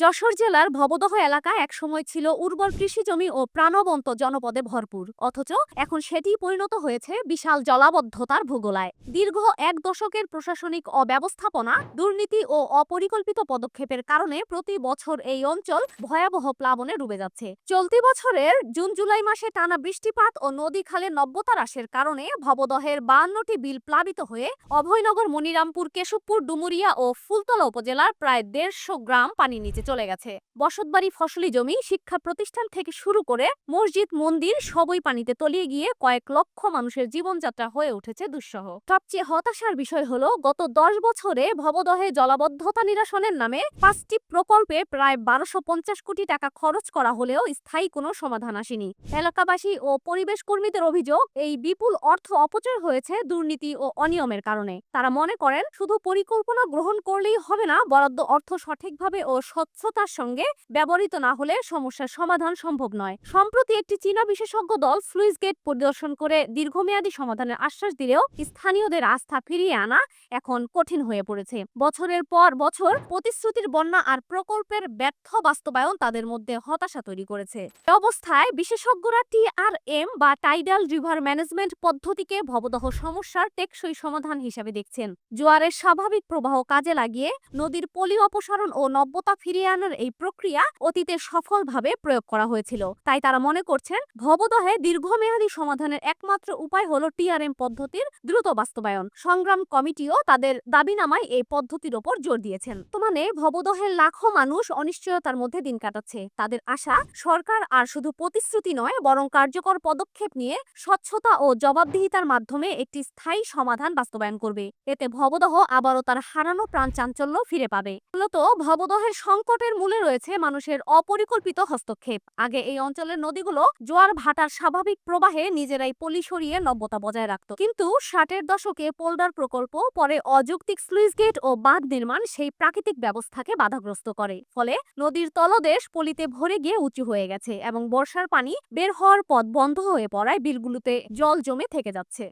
যশোর জেলার ভবদহ এলাকা একসময় ছিল উর্বর কৃষি জমি ও প্রাণবন্ত জনপদে ভরপুর। অথচ এখন সেটি পরিণত হয়েছে বিশাল জলাবদ্ধতার ভূগোলায়। দীর্ঘ এক দশকের প্রশাসনিক অব্যবস্থাপনা, দুর্নীতি ও অপরিকল্পিত পদক্ষেপের কারণে প্রতি বছর এই অঞ্চল ভয়াবহ প্লাবনে ডুবে যাচ্ছে। চলতি বছরের জুন জুলাই মাসে টানা বৃষ্টিপাত ও নদী খালে নব্যতা হ্রাসের কারণে ভবদহের বায়ান্নটি বিল প্লাবিত হয়ে অভয়নগর, মনিরামপুর, কেশবপুর, ডুমুরিয়া ও ফুলতলা উপজেলার প্রায় দেড়শো গ্রাম পানি নিচে চলে গেছে। বসতবাড়ি ফসলি জমি শিক্ষা প্রতিষ্ঠান থেকে শুরু করে মসজিদ, মন্দির সবই পানিতে তলিয়ে গিয়ে কয়েক লক্ষ মানুষের জীবনযাত্রা হয়ে উঠেছে দুঃসহ। সবচেয়ে হতাশার বিষয় হলো, গত দশ বছরে ভবদহে জলাবদ্ধতা নিরসনের নামে পাঁচটি প্রকল্পে প্রায় বারোশো পঞ্চাশ কোটি টাকা খরচ করা হলেও স্থায়ী কোনো সমাধান আসেনি। এলাকাবাসী ও পরিবেশ কর্মীদের অভিযোগ, এই বিপুল অর্থ অপচয় হয়েছে দুর্নীতি ও অনিয়মের কারণে। তারা মনে করেন, শুধু পরিকল্পনা গ্রহণ করলেই হবে না, বরাদ্দ অর্থ সঠিকভাবে ও স্বচ্ছতার সঙ্গে ব্যবহৃত না হলে সমস্যার সমাধান সম্ভব নয়। সম্প্রতি একটি চীনা বিশেষজ্ঞ দল স্লুইস গেট পরিদর্শন করে দীর্ঘমেয়াদী সমাধানের আশ্বাস দিলেও স্থানীয়দের আস্থা ফিরিয়ে আনা এখন কঠিন হয়ে পড়েছে। বছরের পর বছর প্রতিশ্রুতির বন্যা আর প্রকল্পের ব্যর্থ বাস্তবায়ন তাদের মধ্যে হতাশা তৈরি করেছে। অবস্থায় বিশেষজ্ঞরা টিআরএম বা টাইডাল রিভার ম্যানেজমেন্ট পদ্ধতিকে ভবদহ সমস্যার টেকসই সমাধান হিসেবে দেখছেন। জোয়ারের স্বাভাবিক প্রবাহ কাজে লাগিয়ে নদীর পলি অপসারণ ও নব্যতা ফিরিয়ে আনার এই প্রক্রিয়া অতীতে সফলভাবে প্রয়োগ করা হয়েছিল। তাই তারা মনে করছেন, ভবদহে দীর্ঘমেয়াদী সমাধানের একমাত্র উপায় হলো টিআরএম পদ্ধতির দ্রুত বাস্তবায়ন। সংগ্রাম কমিটিও তাদের দাবিনামায় এই পদ্ধতির ওপর জোর দিয়েছেন। বর্তমানে ভবদহের লাখো মানুষ অনিশ্চয়তার মধ্যে দিন কাটাচ্ছে। তাদের আশা, সরকার আর শুধু প্রতিশ্রুতি নয়, বরং কার্যকর পদক্ষেপ নিয়ে স্বচ্ছতা ও জবাবদিহিতার মাধ্যমে একটি স্থায়ী সমাধান বাস্তবায়ন করবে। এতে ভবদহ আবারও তার হারানো প্রাণ চাঞ্চল্য ফিরে পাবে। মূলত ভবদহের সংকটের মূলে রয়েছে মানুষের অপরিকল্পিত হস্তক্ষেপ। আগে এই অঞ্চলের নদীগুলো জোয়ার ভাটার স্বাভাবিক প্রবাহে নিজেরাই পলি সরিয়ে নব্যতা বজায় রাখত। কিন্তু ষাটের দশকে পোল্ডার প্রকল্প, পরে অযৌক্তিক স্লুইস গেট ও বাঁধ নির্মাণ সেই প্রাকৃতিক ব্যবস্থাকে বাধাগ্রস্ত করে। ফলে নদীর তলদেশ পলিতে ভরে গিয়ে উঁচু হয়ে গেছে এবং বর্ষার পানি বের হওয়ার পথ বন্ধ হয়ে পড়ায় বিলগুলোতে জল জমে থেকে যাচ্ছে।